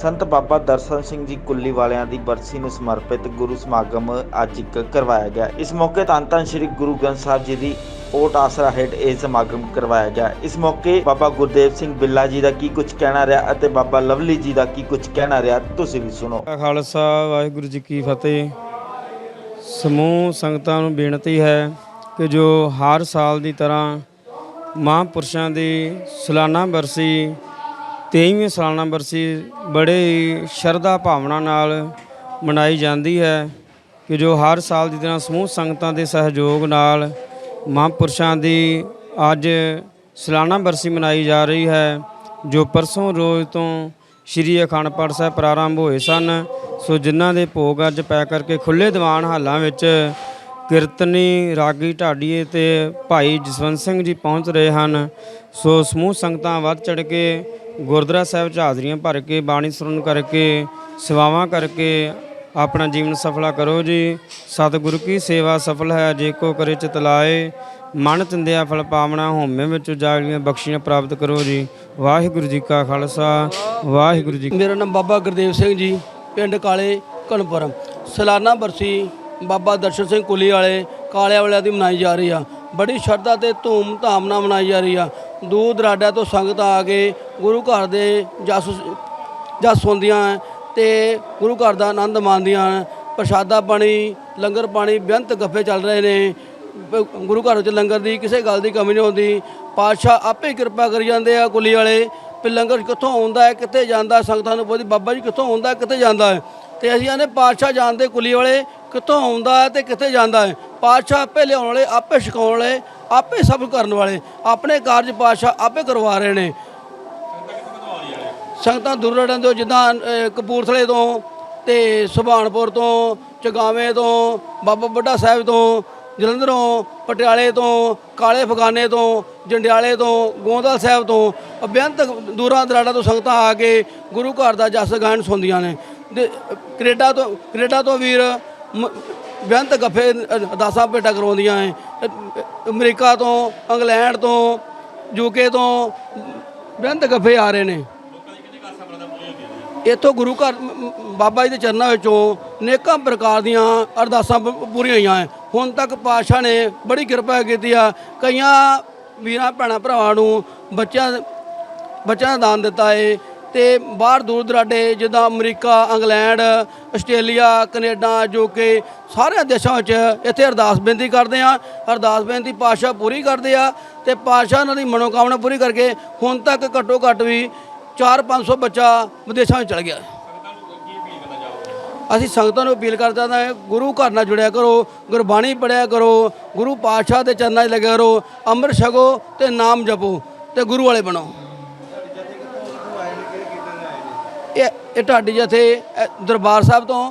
ਸੰਤ ਬਾਬਾ ਦਰਸ਼ਨ ਸਿੰਘ ਜੀ ਕੁੱਲੀ ਵਾਲਿਆਂ ਦੀ ਬਰਸੀ ਨੂੰ ਸਮਰਪਿਤ ਗੁਰੂ ਸਮਾਗਮ ਅੱਜ ਕਰਵਾਇਆ ਗਿਆ। ਇਸ ਮੌਕੇ ਧੰਨ ਧੰਨ ਸ੍ਰੀ ਗੁਰੂ ਗ੍ਰੰਥ ਸਾਹਿਬ ਜੀ ਦੀ ਓਟ ਆਸਰਾ ਹੇਠ ਇਹ ਸਮਾਗਮ ਕਰਵਾਇਆ ਗਿਆ। ਇਸ ਮੌਕੇ ਬਾਬਾ ਗੁਰਦੇਵ ਸਿੰਘ ਬਿੱਲਾ ਜੀ ਦਾ ਕੀ ਕੁਝ ਕਹਿਣਾ ਰਿਹਾ ਅਤੇ ਬਾਬਾ ਲਵਲੀ ਜੀ ਦਾ ਕੀ ਕੁਝ ਕਹਿਣਾ ਰਿਹਾ, ਤੁਸੀਂ ਵੀ ਸੁਣੋ। ਕਾ ਖਾਲਸਾ, ਵਾਹਿਗੁਰੂ ਜੀ ਕੀ ਫਤਿਹ। ਸਮੂਹ ਸੰਗਤਾਂ ਨੂੰ ਬੇਨਤੀ ਹੈ ਕਿ ਜੋ ਹਰ ਸਾਲ ਦੀ ਤਰ੍ਹਾਂ ਮਹਾਂਪੁਰਸ਼ਾਂ ਦੀ ਸਾਲਾਨਾ ਬਰਸੀ 23ਵੀਂ ਸਾਲਾਨਾ ਬਰਸੀ ਬੜੇ ਸ਼ਰਧਾ ਭਾਵਨਾ ਨਾਲ ਮਨਾਈ ਜਾਂਦੀ ਹੈ ਕਿ ਜੋ ਹਰ ਸਾਲ ਦੀ ਤਰ੍ਹਾਂ ਸਮੂਹ ਸੰਗਤਾਂ ਦੇ ਸਹਿਯੋਗ ਨਾਲ ਮਹਾਂਪੁਰਸ਼ਾਂ ਦੀ ਅੱਜ ਸਾਲਾਨਾ ਬਰਸੀ ਮਨਾਈ ਜਾ ਰਹੀ ਹੈ, ਜੋ ਪਰਸੋਂ ਰੋਜ਼ ਤੋਂ ਸ਼੍ਰੀ ਅਖੰਡ ਪਾਠ ਸਾਹਿਬ ਪ੍ਰਾਰੰਭ ਹੋਏ ਸਨ। ਸੋ ਜਿਨ੍ਹਾਂ ਦੇ ਭੋਗ ਅੱਜ ਪੈ ਕਰਕੇ ਖੁੱਲੇ ਦੀਵਾਨ ਹਾਲਾਂ ਵਿੱਚ ਕੀਰਤਨੀ ਰਾਗੀ ਢਾਡੀਏ ਤੇ ਭਾਈ ਜਸਵੰਤ ਸਿੰਘ ਜੀ ਪਹੁੰਚ ਰਹੇ ਹਨ। ਸੋ ਸਮੂਹ ਸੰਗਤਾਂ ਵੱਧ ਚੜ ਕੇ ਗੁਰਦੁਆਰਾ ਸਾਹਿਬ 'ਚ ਹਾਜ਼ਰੀਆਂ ਭਰ ਕੇ ਬਾਣੀ ਸਰਵਣ ਕਰਕੇ, ਸੇਵਾਵਾਂ ਕਰਕੇ ਆਪਣਾ ਜੀਵਨ ਸਫਲਾ ਕਰੋ ਜੀ। ਸਤਿਗੁਰੂ ਕੀ ਸੇਵਾ ਸਫਲ ਹੈ, ਜੇ ਕੋ ਕਰੇ ਚਿਤ ਲਾਏ। ਮਨ ਚੰਦਿਆ ਫਲ ਪਾਵਣਾ ਹੋਮੇ ਵਿੱਚ ਜਾਗੀਆਂ ਬਖਸ਼ੀਆਂ ਪ੍ਰਾਪਤ ਕਰੋ ਜੀ। ਵਾਹਿਗੁਰੂ ਜੀ ਕਾ ਖਾਲਸਾ, ਵਾਹਿਗੁਰੂ ਜੀ ਮੇਰਾ ਨਾਮ ਬਾਬਾ ਗੁਰਦੇਵ ਸਿੰਘ ਜੀ, ਪਿੰਡ ਕਾਲੇ ਕਣਪੁਰ ਸਲਾਨਾ ਬਰਸੀ ਬਾਬਾ ਦਰਸ਼ਨ ਸਿੰਘ ਕੁਲੀ ਵਾਲੇ, ਕਾਲਿਆ ਵਾਲਿਆਂ ਦੀ ਮਨਾਈ ਜਾ ਰਹੀ ਆ। ਬੜੀ ਸ਼ਰਧਾ ਤੇ ਧੂਮ ਧਾਮ ਨਾਲ ਮਨਾਈ ਜਾ ਰਹੀ ਆ। ਦੂਰ ਦਰਾਡਿਆਂ ਤੋਂ ਸੰਗਤ ਆ ਕੇ ਗੁਰੂ ਘਰ ਦੇ ਜਸ ਜਸ ਹੁੰਦੀਆਂ ਹੈ ਤੇ ਗੁਰੂ ਘਰ ਦਾ ਆਨੰਦ ਮਾਣਦੀਆਂ ਪ੍ਰਸ਼ਾਦਾ ਪਾਣੀ, ਲੰਗਰ ਪਾਣੀ ਬੇਅੰਤ ਗੱਫੇ ਚੱਲ ਰਹੇ ਨੇ। ਗੁਰੂ ਘਰ ਵਿੱਚ ਲੰਗਰ ਦੀ ਕਿਸੇ ਗੱਲ ਦੀ ਕਮੀ ਨਹੀਂ ਹੁੰਦੀ। ਪਾਤਸ਼ਾਹ ਆਪੇ ਕਿਰਪਾ ਕਰੀ ਜਾਂਦੇ ਆ ਕੁਲੀ ਵਾਲੇ। ਵੀ ਲੰਗਰ ਕਿੱਥੋਂ ਆਉਂਦਾ ਹੈ, ਕਿੱਥੇ ਜਾਂਦਾ ਸੰਗਤਾਂ ਨੂੰ ਪੁੱਛਦੀ ਬਾਬਾ ਜੀ ਕਿੱਥੋਂ ਆਉਂਦਾ ਕਿੱਥੇ ਜਾਂਦਾ ਹੈ? ਤੇ ਅਸੀਂ ਆਨੇ ਪਾਤਸ਼ਾਹ ਜਾਣਦੇ ਕੁਲੀ ਵਾਲੇ ਕਿੱਥੋਂ ਆਉਂਦਾ ਹੈ ਤੇ ਕਿੱਥੇ ਜਾਂਦਾ ਹੈ? ਪਾਤਸ਼ਾਹ ਆਪੇ ਲਿਆਉਣ ਵਾਲੇ, ਆਪੇ ਛਕਾਉਣ ਵਾਲੇ, ਆਪੇ ਸਭ ਕਰਨ ਵਾਲੇ, ਆਪਣੇ ਕਾਰਜ ਪਾਤਸ਼ਾਹ ਆਪੇ ਕਰਵਾ ਰਹੇ ਨੇ। ਸੰਗਤਾਂ ਦੁਰੜਾਂ ਤੋਂ, ਜਿੱਦਾਂ ਕਪੂਰਥਲੇ ਤੋਂ ਤੇ ਸੁਭਾਨਪੁਰ ਤੋਂ, ਚਗਾਵੇਂ ਤੋਂ, ਬਾਬਾ ਬੁੱਢਾ ਸਾਹਿਬ ਤੋਂ ਜਲੰਧਰੋਂ, ਪਟਿਆਲੇ ਤੋਂ, ਕਾਲੇ ਫਗਾਨੇ ਤੋਂ, ਜੰਡਿਆਲੇ ਤੋਂ, ਗੋਂਦਲ ਸਾਹਿਬ ਤੋਂ ਅਬਿਅੰਤ ਦੂਰਾਂ ਦਰਾੜਾ ਤੋਂ ਸੰਗਤਾਂ ਆ ਕੇ ਗੁਰੂ ਘਰ ਦਾ ਜਸ ਗਾਇਨ ਸੁਣਦੀਆਂ ਨੇ। ਤੇ ਕੈਨੇਡਾ ਤੋਂ ਕੈਨੇਡਾ ਤੋਂ ਵੀਰ ਬੇਅੰਤ ਗੱਫੇ ਅਰਦਾਸਾਂ ਭੇਟਾ ਕਰਵਾਉਂਦੀਆਂ ਹੈ ਅਮਰੀਕਾ ਤੋਂ, ਇੰਗਲੈਂਡ ਤੋਂ ਯੂਕੇ ਤੋਂ ਬੇਅੰਤ ਗੱਫੇ ਆ ਰਹੇ ਨੇ। ਇੱਥੋਂ ਗੁਰੂ ਘਰ ਬਾਬਾ ਜੀ ਦੇ ਚਰਨਾਂ ਵਿੱਚੋਂ ਨੇਕਾਂ ਪ੍ਰਕਾਰ ਦੀਆਂ ਅਰਦਾਸਾਂ ਪੂਰੀਆਂ ਹੋਈਆਂ ਹੈ ਹੁਣ ਤੱਕ ਪਾਤਸ਼ਾਹ ਨੇ ਬੜੀ ਕਿਰਪਾ ਕੀਤੀ ਆ। ਕਈਆਂ ਵੀਰਾਂ ਭੈਣਾਂ ਭਰਾਵਾਂ ਨੂੰ ਬੱਚਿਆਂ ਬੱਚਿਆਂ ਦਾ ਦਾਨ ਦਿੱਤਾ ਏ ਤੇ ਬਾਹਰ ਦੂਰ ਦਰਾਡੇ ਜਿੱਦਾਂ ਅਮਰੀਕਾ, ਇੰਗਲੈਂਡ, ਆਸਟ੍ਰੇਲੀਆ, ਕੈਨੇਡਾ ਜੋ ਕਿ ਸਾਰੇ ਦੇਸ਼ਾਂ ਵਿੱਚ ਇੱਥੇ ਅਰਦਾਸ ਬੇਨਤੀ ਕਰਦੇ ਆ। ਅਰਦਾਸ ਬੇਨਤੀ ਪਾਤਸ਼ਾਹ ਪੂਰੀ ਕਰਦੇ ਆ ਤੇ ਪਾਤਸ਼ਾਹ ਉਹਨਾਂ ਦੀ ਮਨੋਕਾਮਨਾ ਪੂਰੀ ਕਰਕੇ ਹੁਣ ਤੱਕ ਘੱਟੋ ਘੱਟ ਵੀ 4-500 ਬੱਚਾ ਵਿਦੇਸ਼ਾਂ ਵਿੱਚ ਚਲ ਗਿਆ। ਅਸੀਂ ਸੰਗਤਾਂ ਨੂੰ ਅਪੀਲ ਕਰਦਾ ਹਾਂ ਗੁਰੂ ਘਰ ਨਾਲ ਜੁੜਿਆ ਕਰੋ ਗੁਰਬਾਣੀ ਪੜਿਆ ਕਰੋ, ਗੁਰੂ ਪਾਤਸ਼ਾਹ ਦੇ ਚਰਨਾਂ 'ਚ ਲੱਗਿਆ ਕਰੋ, ਅੰਮ੍ਰਿਤ ਛਕੋ ਤੇ ਨਾਮ ਜਪੋ ਤੇ ਗੁਰੂ ਵਾਲੇ ਬਣੋ। ਇਹ ਇਹ ਢਾਡੀ ਜਥੇ ਦਰਬਾਰ ਸਾਹਿਬ ਤੋਂ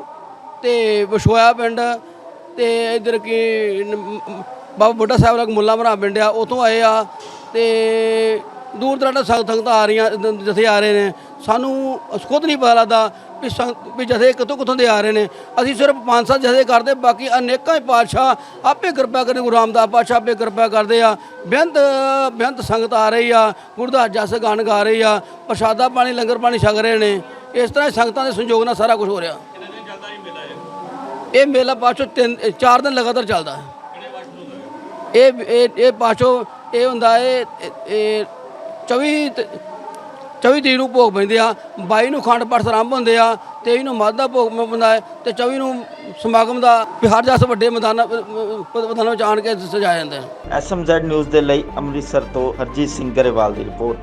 ਤੇ ਵਿਸ਼ੋਇਆ ਪਿੰਡ ਤੇ ਇਧਰ ਕੀ ਬਾਬਾ ਬੁੱਢਾ ਸਾਹਿਬ ਦਾ ਮੁੱਲਾ ਭਰਾ ਪਿੰਡ ਆ, ਉਥੋਂ ਆਏ ਆ ਤੇ ਦੂਰ ਦਰਾਡਾ ਸੰਗਤ ਸੰਗਤਾਂ ਆ ਰਹੀਆਂ ਦ- ਜਥੇ ਆ ਰਹੇ ਨੇ। ਸਾਨੂੰ ਖੁਦ ਨਹੀਂ ਪਤਾ ਲੱਗਦਾ ਵੀ ਸੰਗ- ਵੀ ਜਥੇ ਕਿੱਥੋਂ ਕਿੱਥੋਂ ਦੇ ਆ ਰਹੇ ਨੇ। ਅਸੀਂ ਸਿਰਫ ਪੰਜ ਸੱਤ ਜਥੇ ਕਰਦੇ, ਬਾਕੀ ਅਨੇਕਾਂ ਹੀ ਪਾਤਸ਼ਾਹ ਆਪੇ ਕਿਰਪਾ ਕਰੇ, ਗੁਰੂ ਰਾਮਦਾਸ ਪਾਤਸ਼ਾਹ ਆਪੇ ਕਿਰਪਾ ਕਰਦੇ ਆ। ਬੇਅੰਤ ਬੇਅੰਤ ਸੰਗਤ ਆ ਰਹੀ ਆ ਗੁਰਦਾਸ ਦਾ ਜਸ ਗਾਣ ਗਾ ਰਹੀ ਆ, ਪ੍ਰਸ਼ਾਦਾ ਪਾਣੀ, ਲੰਗਰ ਪਾਣੀ ਛਕ ਰਹੇ ਨੇ। ਇਸ ਤਰ੍ਹਾਂ ਸੰਗਤਾਂ ਦੇ ਸੰਯੋਗ ਨਾਲ ਸਾਰਾ ਕੁਝ ਹੋ ਰਿਹਾ। ਇਹ ਮੇਲਾ ਪਾਛੋ ਤਿੰਨ ਚਾਰ ਦਿਨ ਲਗਾਤਾਰ ਚੱਲਦਾ। ਇਹ ਇਹ ਇਹ ਪਾਛੋ ਇਹ ਹੁੰਦਾ ਇਹ ਇਹ 24 ਤੇ- 24 ਤਰੀਕ ਨੂੰ ਭੋਗ ਪੈਂਦੇ ਆ 22 ਨੂੰ ਖੰਡ ਪਾਠ ਆਰੰਭ ਹੁੰਦੇ ਆ 23 ਨੂੰ ਮਾਧ ਦਾ ਭੋਗ ਪੈਂਦਾ ਹੈ ਤੇ 24 ਨੂੰ ਸਮਾਗਮ ਦਾ ਵੀ ਹਰ ਜਸ ਵੱਡੇ ਮੈਦਾਨਾਂ ਮੈਦਾਨਾਂ ਵਿੱਚ ਆਣ ਕੇ ਸਜਾਇਆ ਜਾਂਦਾ ਹੈ ਐਸਐਮਜ਼ੈਡ ਨਿਊਜ਼ ਦੇ ਲਈ ਅੰਮ੍ਰਿਤਸਰ ਤੋਂ ਹਰਜੀਤ ਸਿੰਘ ਗਰੇਵਾਲ ਦੀ ਰਿਪੋਰਟ।